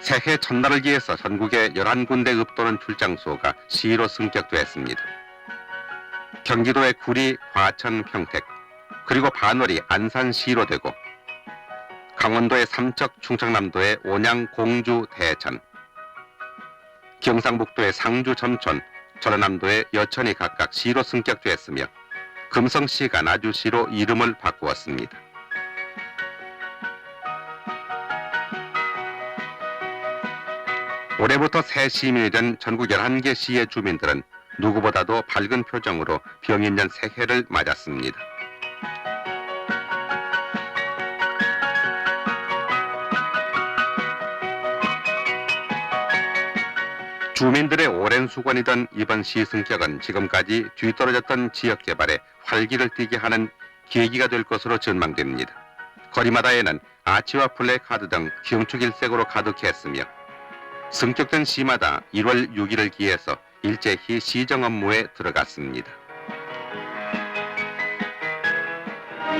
새해 첫날을 기해서 전국의 11군데 읍도는 출장소가 시로 승격됐습니다. 경기도의 구리, 과천, 평택, 그리고 반월이 안산시로 되고 강원도의 삼척, 충청남도의 온양, 공주, 대천, 경상북도의 상주, 점촌, 전라남도의 여천이 각각 시로 승격됐으며 금성시가 나주시로 이름을 바꾸었습니다. 올해부터 새 시민이 된 전국 11개 시의 주민들은 누구보다도 밝은 표정으로 병인년 새해를 맞았습니다. 주민들의 오랜 수건이던 이번 시승격은 지금까지 뒤떨어졌던 지역 개발에 활기를 띠게 하는 계기가 될 것으로 전망됩니다. 거리마다에는 아치와 플래카드 등 경축 일색으로 가득했으며 승격된 시마다 1월 6일을 기해서 일제히 시정 업무에 들어갔습니다.